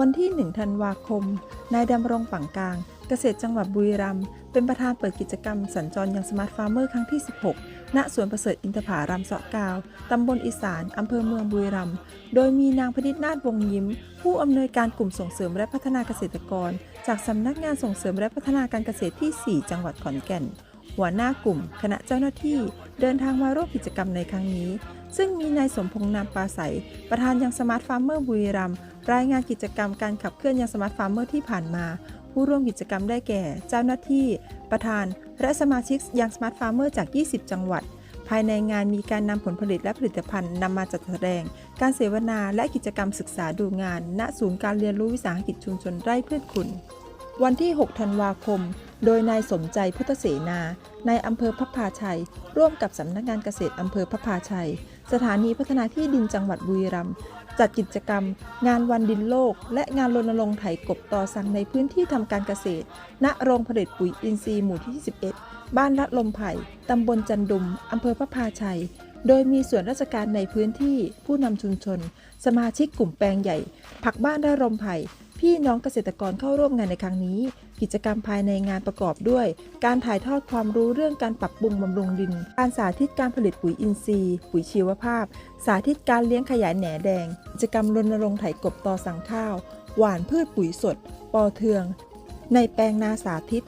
วันที่ 1 ธันวาคม นายดำรงปังกลาง เกษตรจังหวัดบุรีรัมย์ เป็นประธานเปิดกิจกรรมสัญจรยังสมาร์ทฟาร์มเมอร์ครั้งที่ 16 ณ สวนประเสริฐอินทผารามเสาะกาว ตำบลอีสาน อำเภอเมืองบุรีรัมย์ โดยมีนางพนิษนาถวงยิ้ม ผู้อำนวยการกลุ่มส่งเสริมและพัฒนาเกษตรกร จากสำนักงานส่งเสริมและพัฒนาการเกษตรที่ 4 จังหวัดขอนแก่น หัวหน้ากลุ่ม คณะเจ้าหน้าที่เดินทางมาร่วมกิจกรรมในครั้งนี้ ซึ่งมีนายสมพงษ์นามปราศัย ประธานยังสมาร์ทฟาร์มเมอร์บุรีรัมย์รายงานกิจกรรมการขับเคลื่อนยังสมาร์ทฟาร์มเมอร์ที่ผ่านมา ผู้ร่วมกิจกรรมได้แก่ เจ้าหน้าที่ ประธาน และสมาชิกยังสมาร์ทฟาร์มเมอร์จาก 20 จังหวัด ภายในงานมีการนำผลผลิตและผลิตภัณฑ์นำมาจัดแสดง การเสวนาและกิจกรรมศึกษาดูงาน ณศูนย์การเรียนรู้วิสาหกิจชุมชนไร่พืชคุณ วันที่ 6 ธันวาคม โดยนายสมใจพุทธเสนาในอำเภอพับพาชัย ร่วมกับสำนักงานเกษตรอำเภอพับพาชัย สถานีพัฒนาที่ดินจังหวัดบุรีรัมย์จัดกิจกรรม งานวันดินโลก และงานรณรงค์ไถกบต่อสั่งในพื้นที่ทำการเกษตร ณโรงผลิตปุ๋ยอินทรีย์หมู่ที่ 21 บ้านละลมไผ่ตำบลจันดุมอำเภอพระพาชัย โดยมีส่วนราชการในพื้นที่ ผู้นำชุมชน สมาชิกกลุ่มแปลงใหญ่ ผักบ้านละลมไผ่พี่น้องเกษตรกรเข้าร่วมงานในครั้งนี้ กิจกรรมภายในงานประกอบด้วย การถ่ายทอดความรู้เรื่องการปรับปรุงบำรุงดิน การสาธิตการผลิตปุ๋ยอินทรีย์ ปุ๋ยชีวภาพ สาธิตการเลี้ยงขยายแหน่แดง กิจกรรมรณรงค์ไถกบต่อสั่งข้าว หว่านพืชปุ๋ยสด ปอเทือง ในแปลงนาสาธิต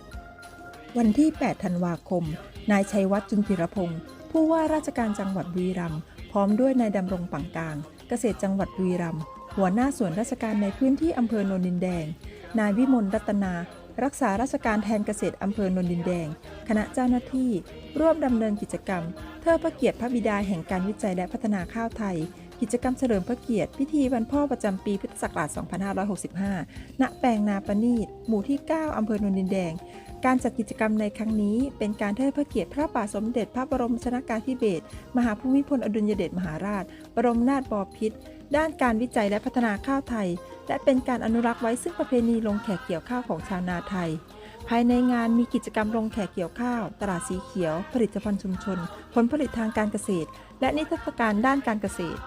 วันที่ 8 ธันวาคม นายชัยวัฒน์จุนพิรพงศ์ผู้ว่าราชการจังหวัดบุรีรัมย์พร้อมด้วยนายดำรงปังกลาง เกษตรจังหวัดบุรีรัมย์หัวหน้าส่วนราชการในพื้นที่อำเภอโนนดินแดง นายวิมลรัตนา รักษาราชการแทนเกษตรอำเภอโนนดินแดง คณะเจ้าหน้าที่ ร่วมดำเนินกิจกรรม เทิดพระเกียรติพระบิดาแห่งการวิจัยและพัฒนาข้าวไทย กิจกรรมเฉลิมพระเกียรติ พิธีวันพ่อประจำปีพุทธศักราช 2565 ณ แปลงนาปณีต หมู่ที่ 9 อำเภอโนนดินแดง การจัดกิจกรรมในครั้งนี้ เป็นการเทิดพระเกียรติพระบาทสมเด็จพระบรมชนากาธิเบศร มหาภูมิพลอดุลยเดชมหาราช บรมนาถบพิตร ด้านการวิจัยและพัฒนาข้าวไทย และเป็นการอนุรักษ์ไว้ซึ่งประเพณีลงแขกเกี่ยวข้าวของชาวนาไทยภายในงานมีกิจกรรมลงแขกเกี่ยวข้าว ตลาดสีเขียว ผลิตภัณฑ์ชุมชน ผลผลิตทางการเกษตร และนิทรรศการด้านการเกษตร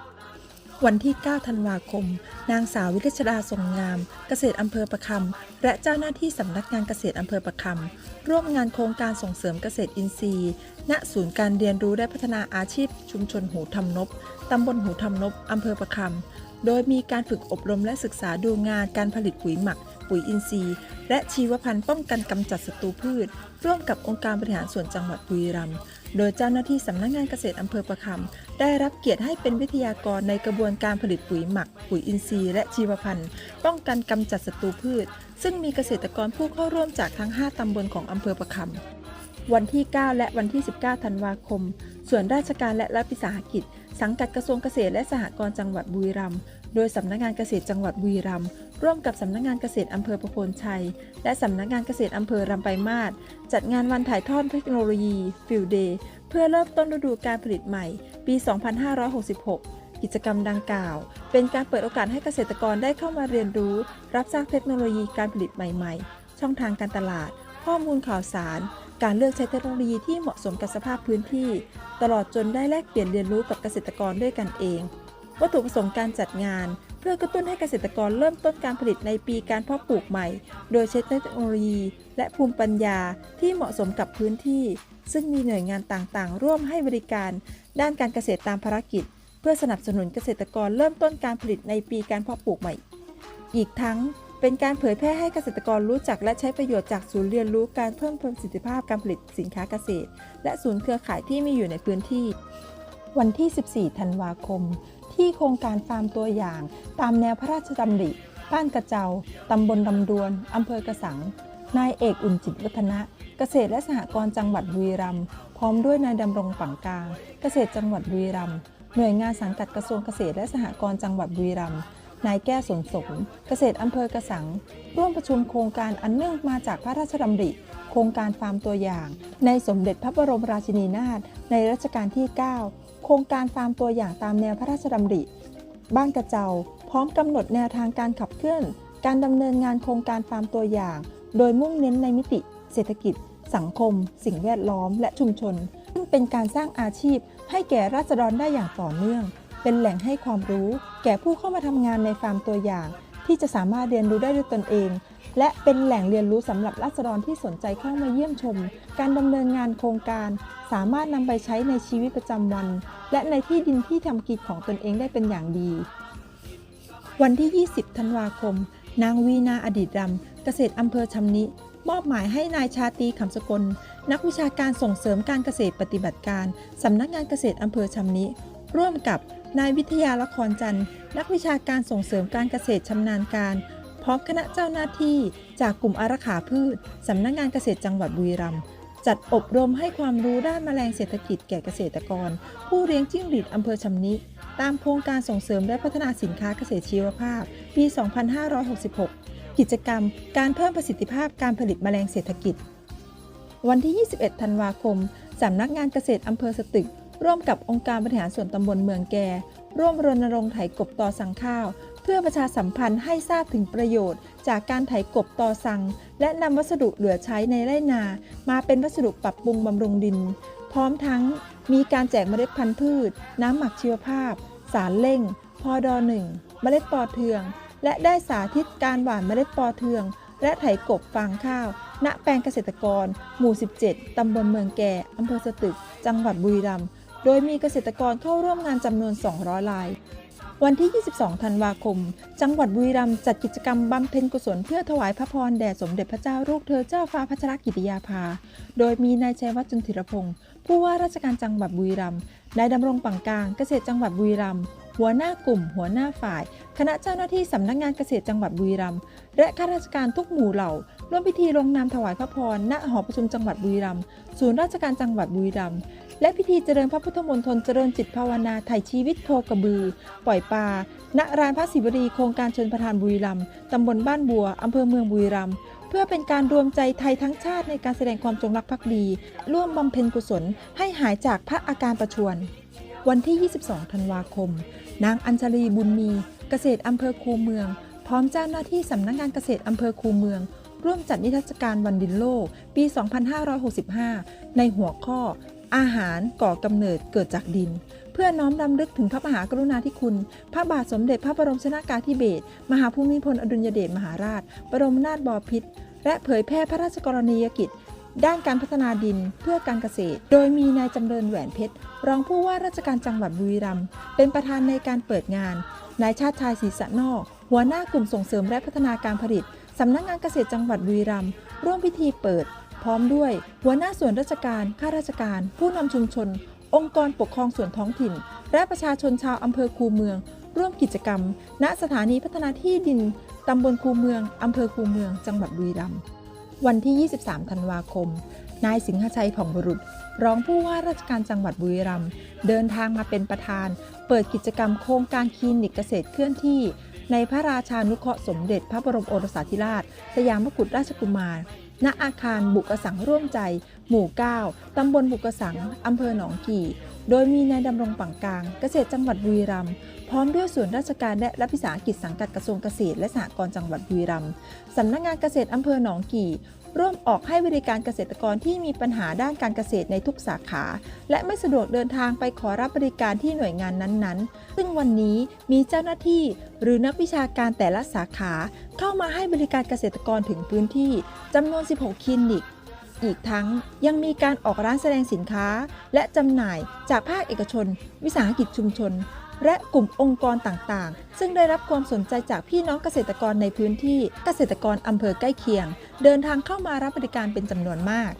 วันที่ 9 ธันวาคม นางสาววิรชดาทรงงาม เกษตรอำเภอประคำ และเจ้าหน้าที่สำนักงานเกษตรอำเภอประคำ ร่วมงานโครงการส่งเสริมเกษตรอินทรีย์ ณ ศูนย์การเรียนรู้และพัฒนาอาชีพ ชุมชนหูทำนบตำบลหูทำนบอำเภอประคำ โดยมีการฝึกอบรมและศึกษาดูงานการผลิตปุ๋ยหมัก ปุ๋ยอินทรีย์ และชีวพันธุ์ป้องกันกำจัดศัตรูพืช ร่วมกับองค์การบริหารส่วนจังหวัดบุรีรัมย์โดยเจ้าหน้าที่สำนักงานเกษตรอำเภอประคำได้รับเกียรติให้เป็นวิทยากรในกระบวนการผลิตปุ๋ยหมัก ปุ๋ยอินทรีย์และชีวพันธุ์ป้องกันกำจัดศัตรูพืช ซึ่งมีเกษตรกรผู้เข้าร่วมจากทั้ง 5 ตำบลของอำเภอประคำวันที่ 9 และวันที่ 19 ธันวาคม ส่วนราชการและรัฐวิสาหกิจ สังกัดกระทรวงเกษตรและสหกรณ์จังหวัดบุรีรัมย์โดยสำนักงานเกษตรจังหวัดบุรีรัมย์ร่วมกับสำนักงานเกษตรอำเภอประโคนชัย และสำนักงานเกษตรอำเภอรำไปมาศจัดงานวันถ่ายทอดเทคโนโลยีฟิลเดย์เพื่อเริ่มต้นฤดูการผลิตใหม่ ปี 2566 กิจกรรมดังกล่าว เป็นการเปิดโอกาสให้เกษตรกรได้เข้ามาเรียนรู้ รับทราบเทคโนโลยีการผลิตใหม่ ๆ ช่องทางการตลาด ข้อมูลข่าวสาร การเลือกใช้เทคโนโลยีที่เหมาะสมกับสภาพพื้นที่ ตลอดจนได้แลกเปลี่ยนเรียนรู้กับเกษตรกรด้วยกันเอง วัตถุประสงค์การจัดงาน เพื่อกระตุ้นให้เกษตรกรเริ่มต้นการผลิตในปีการเพาะปลูกใหม่ โดยใช้เทคโนโลยี และภูมิปัญญาที่เหมาะสมกับพื้นที่ ซึ่งมีหน่วยงานต่างๆ ร่วมให้บริการ ด้านการเกษตรตามภารกิจ เพื่อสนับสนุนเกษตรกรเริ่มต้นการผลิตในปีการเพาะปลูกใหม่ อีกทั้งเป็นการเผยแพร่ให้เกษตรกรรู้จักและใช้ประโยชน์จากศูนย์เรียนรู้การเพิ่มประสิทธิภาพการผลิตสินค้าเกษตร และศูนย์เครือข่ายที่มีอยู่ในพื้นที่ วันที่ 14 ธันวาคม ที่โครงการฟาร์มตัวอย่าง ตามแนวพระราชดำริบ้านกระเจา ตำบลดำดวน อำเภอกระสัง นายเอกอุ่นจิตวัฒนะ เกษตรและสหกรณ์จังหวัดบุรีรัมย์พร้อมด้วยนายดำรงปังกลาง เกษตรจังหวัดบุรีรัมย์หน่วยงานสังกัดกระทรวงเกษตรและสหกรณ์จังหวัดบุรีรัมย์นายแก้วสนสมเกษตรอำเภอกระสัง ร่วมประชุมโครงการอันเนื่องมาจากพระราชดำริ โครงการฟาร์มตัวอย่าง ในสมเด็จพระบรมราชินีนาถในรัชกาลที่ 9 โครงการฟาร์มตัวอย่างตามแนวพระราชดำริ บ้านกระเจา พร้อมกำหนดแนวทางการขับเคลื่อน การดำเนินงานโครงการฟาร์มตัวอย่าง โดยมุ่งเน้นในมิติ เศรษฐกิจ สังคม สิ่งแวดล้อม และชุมชน ซึ่งเป็นการสร้างอาชีพ ให้แก่ราษฎรได้อย่างต่อเนื่อง เป็นแหล่งให้ความรู้ แก่ผู้เข้ามาทำงานในฟาร์มตัวอย่าง ที่จะสามารถเรียนรู้ได้ด้วยตนเอง และเป็นแหล่งเรียนรู้สำหรับราษฎรที่สนใจเข้ามาเยี่ยมชม การดำเนินงานโครงการ สามารถนำไปใช้ในชีวิตประจำวัน และในที่ดินที่ทำกิจของตนเองได้เป็นอย่างดี วันที่ 20 ธันวาคม นางวีนาอดีตรำเกษตรอำเภอชำนิมอบหมายให้นายชาตีขำสกล นักวิชาการส่งเสริมการเกษตรปฏิบัติการสำนักงานเกษตรอำเภอชำนิ ร่วมกับนายวิทยาละครจันทร์ นักวิชาการส่งเสริมการเกษตรชำนาญการ พร้อมคณะเจ้าหน้าที่จากกลุ่มอารักขาพืช สำนักงานเกษตรจังหวัดบุรีรัมย์จัดอบรมให้ความรู้ด้านแมลงเศรษฐกิจแก่เกษตรกร ผู้เลี้ยงจิ้งหรีดอำเภอชำนิ ตามโครงการส่งเสริมและพัฒนาสินค้าเกษตรชีวภาพ ปี 2566 กิจกรรม การเพิ่มประสิทธิภาพการผลิตแมลงเศรษฐกิจ วันที่ 21 ธันวาคม สำนักงานเกษตรอำเภอสตึก ร่วมกับองค์การบริหารส่วนตำบลเมืองแกร่วมรณรงค์ไถกบต่อสั่งข้าว เพื่อประชาสัมพันธ์ให้ทราบถึงประโยชน์ จากการไถกบตอสัง และนำวัสดุเหลือใช้ในไร่นา มาเป็นวัสดุปรับปรุงบำรุงดิน พร้อมทั้งมีการแจกเมล็ดพันธุ์พืช น้ำหมักชีวภาพ สารเร่ง พอดอหนึ่งเมล็ดปอเทือง และได้สาธิตการหว่านเมล็ดปอเทือง และไถกบฟางข้าว ณแปลงเกษตรกร หมู่ 17 ตำบลเมืองแก่อำเภอสตึก จังหวัดบุรีรัมย์โดยมีเกษตรกรเข้าร่วมงานจำนวน 200ราย วันที่ 22 ธันวาคม จังหวัดบุรีรัมย์จัดกิจกรรมบำเพ็ญกุศลเพื่อถวายพระพรแด่สมเด็จพระเจ้าลูกเธอเจ้าฟ้าพัชรกิติยาภา โดยมีนายชัยวัฒน์จุนธิรพงศ์ผู้ว่าราชการจังหวัดบุรีรัมย์ นายดำรงปังกลางเกษตรจังหวัดบุรีรัมย์ หัวหน้ากลุ่ม หัวหน้าฝ่าย คณะเจ้าหน้าที่สำนักงานเกษตรจังหวัดบุรีรัมย์ และข้าราชการทุกหมู่เหล่า ร่วมพิธีลงนามถวายพระพร ณ หอประชุมจังหวัดบุรีรัมย์ ศูนย์ราชการจังหวัดบุรีรัมย์ และพิธีเจริญพระพุทธมนตรเจริญจิตภาวนาไถ่ชีวิตโคกระบือ ปล่อยปลา ณ รานพระศิวรี โครงการชนประทานบุรีรัมย์ตำบลบ้านบัว อำเภอเมืองบุรีรัมย์เพื่อเป็นการรวมใจไทยทั้งชาติในการแสดงความจงรักภักดี ร่วมบำเพ็ญกุศลให้หายจากพระอาการประชวรวันที่ 22 ธันวาคม นางอัญชลีบุญมี เกษตรอำเภอคูเมือง พร้อมเจ้าหน้าที่สำนักงานเกษตรอำเภอคูเมืองร่วมจัดนิทรรศการวันดินโลก ปี 2565 ในหัวข้อ อาหารก่อกำเนิดเกิดจากดิน เพื่อน้อมรำลึกถึงพระมหากรุณาธิคุณ พระบาทสมเด็จพระบรมชนากาธิเบศรมหาภูมิพลอดุลยเดชมหาราช บรมนาถบพิตรและเผยแพร่พระราชกรณียกิจ ด้านการพัฒนาดินเพื่อการเกษตร โดยมีนายจำเริญแหวนเพชร รองผู้ว่าราชการจังหวัดบุรีรัมย์เป็นประธานในการเปิดงานนายชาติชายศรีสะนอก หัวหน้ากลุ่มส่งเสริมและพัฒนาการผลิตสำนักงานเกษตรจังหวัดบุรีรัมย์ร่วมพิธีเปิด พร้อมด้วย หัวหน้าส่วนราชการ ข้าราชการ ผู้นำชุมชน องค์กรปกครองส่วนท้องถิ่น และประชาชนชาวอำเภอคูเมือง ร่วมกิจกรรม ณสถานีพัฒนาที่ดินตำบลคูเมืองอำเภอคูเมือง จังหวัดบุรีรัมย์วันที่ 23 ธันวาคม นายสิงหชัยผ่องบุรุษ รองผู้ว่าราชการจังหวัดบุรีรัมย์เดินทางมาเป็นประธาน เปิดกิจกรรมโครงการคลินิกเกษตรเคลื่อนที่ ในพระราชานุเคราะห์สมเด็จพระบรมโอรสาธิราช สยามกุฎราชกุมาร ณ อาคารบุกสังร่วมใจ หมู่ 9 ตำบลบุกสัง อำเภอหนองกี่ โดยมีนายดำรงปังกลาง เกษตรจังหวัดบุรีรัมย์ พร้อมด้วยส่วนราชการและรัฐวิสาหกิจสังกัดกระทรวงเกษตรและสหกรณ์จังหวัดบุรีรัมย์ สำนักงานเกษตรอำเภอหนองกี่ ร่วมออกให้บริการเกษตรกรที่มีปัญหาด้านการเกษตรในทุกสาขา และไม่สะดวกเดินทางไปขอรับบริการที่หน่วยงานนั้นๆ ซึ่งวันนี้มีเจ้าหน้าที่ หรือนักวิชาการแต่ละสาขา เข้ามาให้บริการเกษตรกรถึงพื้นที่จำนวน 16 คลินิก อีกทั้งยังมีการออกร้านแสดงสินค้า และจำหน่ายจากภาคเอกชน วิสาหกิจชุมชน และกลุ่มองค์กรต่างๆ ซึ่งได้รับความสนใจจากพี่น้องเกษตรกรในพื้นที่เกษตรกรอำเภอใกล้เคียง เดินทางเข้ามารับบริการเป็นจำนวนมาก